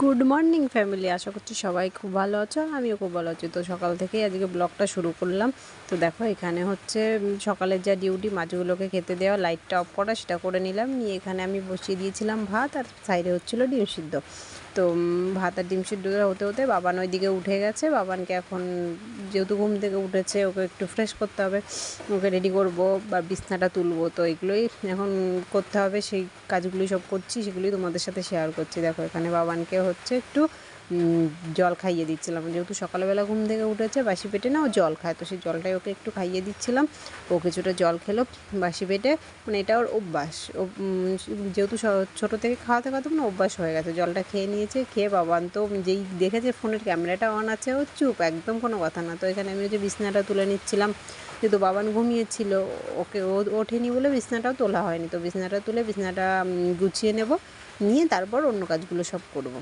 Good morning family, আশা করছি সবাই খুব ভালো আছো, আমিও খুব ভালো আছি। তো সকাল থেকেই আজকে ব্লগটা শুরু করলাম। তো দেখো, এখানে হচ্ছে সকালের যা ডিউটি মাছগুলোকে খেতে দেওয়া লাইটটা অফ করা, সেটা করে নিলাম। নিয়ে এখানে আমি বসিয়ে দিয়েছিলাম ভাত, আর সাইডে হচ্ছিল ডিম সিদ্ধ। তো ভাতের ডিম সিদ্ধটা হতে হতে বাবান ওইদিকে উঠে গেছে। বাবানকে এখন যেহেতু ঘুম থেকে উঠেছে, ওকে একটু ফ্রেশ করতে হবে। ওকে রেডি করব বা বিছনাটা তুলবো। তো এগুলোই এখন করতে হবে। সেই কাজগুলি সব করছি সেগুলি তোমাদের সাথে শেয়ার করছি। দেখো, এখানে বাবানকে হচ্ছে একটু জল খাইয়ে দিচ্ছিলাম। যেহেতু সকালবেলা ঘুম থেকে উঠেছে, বাসি পেটে না, ও জল খায়। তো সেই জলটাই ওকে একটু খাইয়ে দিচ্ছিলাম। ও কিছুটা জল খেলো বাসি পেটে। মানে এটা ওর অভ্যাস। ও যেহেতু ছোটো থেকে খাওয়াতে খাওয়াতে না অভ্যাস হয়ে গেছে। জলটা খেয়ে নিয়েছে, খেয়ে বাবান তো যেই দেখেছে ফোনের ক্যামেরাটা অন আছে, ও চুপ, একদম কোনো কথা না। তো এখানে আমি হচ্ছে বিছনাটা তুলে নিচ্ছিলাম। যেহেতু বাবান ঘুমিয়েছিল, ওকে ও ওঠেনি বলে বিছনাটাও তোলা হয়নি। তো বিছনাটা তুলে, বিছনাটা গুছিয়ে নেব। নিয়ে তারপর অন্য কাজগুলো সব করব।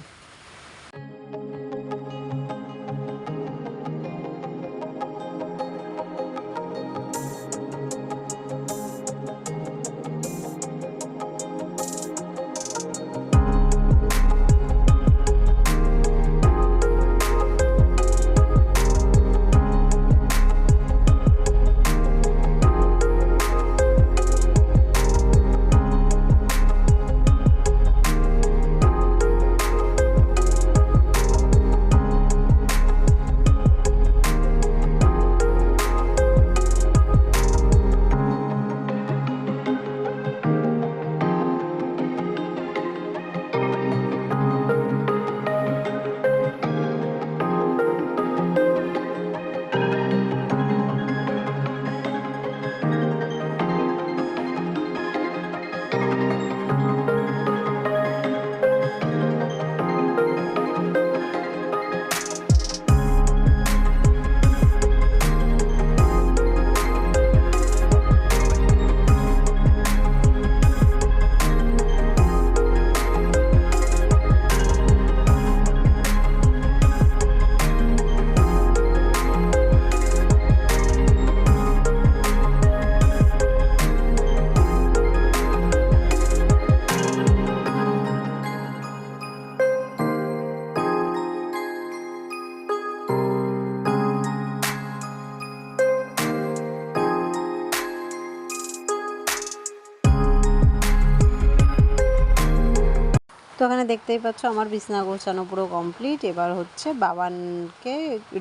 এখানে দেখতেই পাচ্ছ আমার বিছনা গোছানো পুরো কমপ্লিট এবার হচ্ছে বাবানকে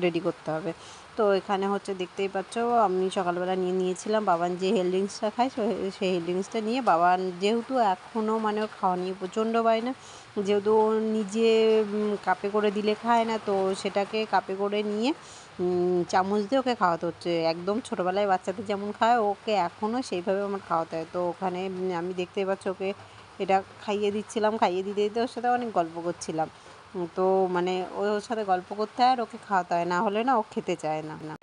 রেডি করতে হবে। তো এখানে হচ্ছে দেখতেই পাচ্ছ, আমি সকালবেলা নিয়ে নিয়েছিলাম, বাবান যে হেল ড্রিঙ্কসটা খায় সেই হেল ড্রিঙ্কসটা নিয়ে বাবান যেহেতু এখনও মানে ওর খাওয়া নিয়ে প্রচণ্ড বায়না যেহেতু ও নিজে কাপে করে দিলে খায় না, তো সেটাকে কাপে করে নিয়ে চামচ দিয়ে ওকে খাওয়াতে হচ্ছে। একদম ছোটোবেলায় বাচ্চাদের যেমন খায়, ওকে এখনও সেইভাবে আমার খাওয়াতে হয়। তো ওখানে আমি দেখতেই পাচ্ছ ওকে এটা খাইয়ে দিচ্ছিলাম, খাইয়ে দিতে দিতে ওর সাথে অনেক গল্প করছিলাম। তো মানে ওর সাথে গল্প করতে হয় আর ওকে খাওয়াতে হয়, না হলে না ও খেতে চায় না না।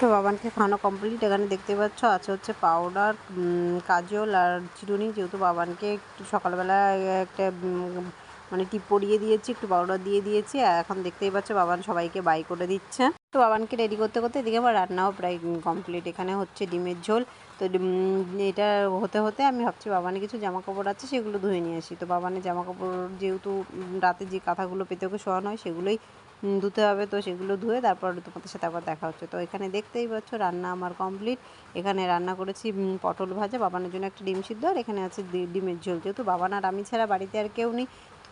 তো বাবানকে খাওয়ানো কমপ্লিট এখানে দেখতে পাচ্ছ, আছে হচ্ছে পাউডার কাজল আর চিরুনি। যেহেতু বাবানকে একটু সকালবেলা একটা মানে টিপ পরিয়ে দিয়েছি, একটু পাউডার দিয়ে দিয়েছি। আর এখন দেখতেই পাচ্ছ, বাবান সবাইকে বাই করে দিচ্ছে। তো বাবানকে রেডি করতে করতে এদিকে আমার রান্নাও প্রায় কমপ্লিট এখানে হচ্ছে ডিমের ঝোল। তো এটা হতে হতে আমি ভাবছি বাবানের কিছু জামা কাপড় আছে, সেগুলো ধুয়ে নিয়ে আসি। তো বাবানের জামা কাপড় যেহেতু রাতে যে কাঁথাগুলো পেতে ওকে শোয়ানো হয়, সেগুলোই ধুতে হবে, তো সেগুলো ধুয়ে তারপর তোমাদের সাথে আবার দেখা হচ্ছে। তো এখানে দেখতেই পাচ্ছ রান্না আমার কমপ্লিট এখানে রান্না করেছি পটল ভাজা, বাবানের জন্য একটা ডিম সিদ্ধ, আর এখানে আছে ডিমের ঝোল। যেহেতু বাবান আর আমি ছাড়া বাড়িতে আর কেউ নেই,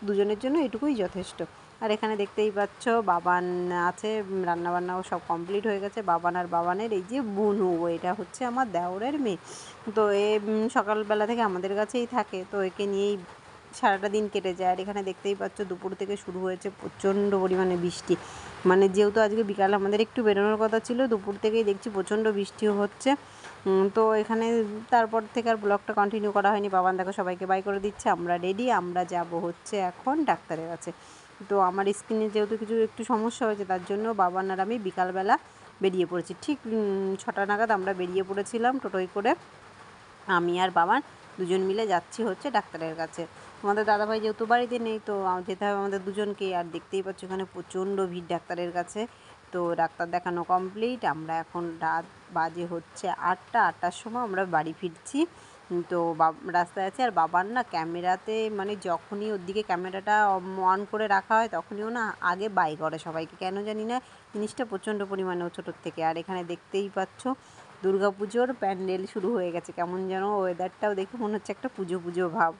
দুজনের জন্য এটুকুই যথেষ্ট। আর এখানে দেখতেই পাচ্ছ বাবান আছে রান্না বান্নাও সব কমপ্লিট হয়ে গেছে। বাবান আর বাবানের এই যে বুনু, এটা হচ্ছে আমার দেওরের মেয়ে। তো এ সকালবেলা থেকে আমাদের কাছেই থাকে, তো একে নিয়েই সারাটা দিন কেটে যায়। আর এখানে দেখতেই পাচ্ছ, দুপুর থেকে শুরু হয়েছে প্রচণ্ড পরিমাণে বৃষ্টি। মানে যেহেতু আজকে বিকালে আমাদের একটু বেরোনোর কথা ছিল, দুপুর থেকেই দেখছি প্রচণ্ড বৃষ্টিও হচ্ছে। তো এখানে তারপর থেকে আর ব্লগটা কন্টিনিউ করা হয়নি। বাবান দেখো সবাইকে বাই করে দিচ্ছে। আমরা রেডি আমরা যাব হচ্ছে এখন ডাক্তারের কাছে। তো আমার স্কিনে যেহেতু কিছু একটু সমস্যা হয়েছে, তার জন্য বাবান আর আমি বিকালবেলা বেরিয়ে পড়েছি। ঠিক ছটা নাগাদ আমরা বেরিয়ে পড়েছিলাম টোটোয় করে। আমি আর বাবার দুজন মিলে যাচ্ছি হচ্ছে ডাক্তারের কাছে। আমাদের দাদাভাই যেহেতু বাড়িতে নেই, তো যেতে হবে আমাদের দুজনকে। আর দেখতেই পাচ্ছ এখানে প্রচণ্ড ভিড় ডাক্তারের কাছে। তো ডাক্তার দেখানো কমপ্লিট আমরা এখন রাত বাজে হচ্ছে আটটা, আটটার সময় আমরা বাড়ি ফিরছি। তো রাস্তায় আছে। আর বাবার না ক্যামেরাতে মানে যখনই ওর দিকে ক্যামেরাটা অন করে রাখা হয় তখনইও না আগে বাই করে সবাইকে। কেন জানি না, জিনিসটা প্রচণ্ড পরিমাণে ও ছোটোর থেকে। আর এখানে দেখতেই পাচ্ছ দুর্গাপুজোর প্যান্ডেল শুরু হয়ে গেছে। কেমন যেন ওয়েদারটাও দেখে মনে হচ্ছে একটা পুজো পুজো ভাব।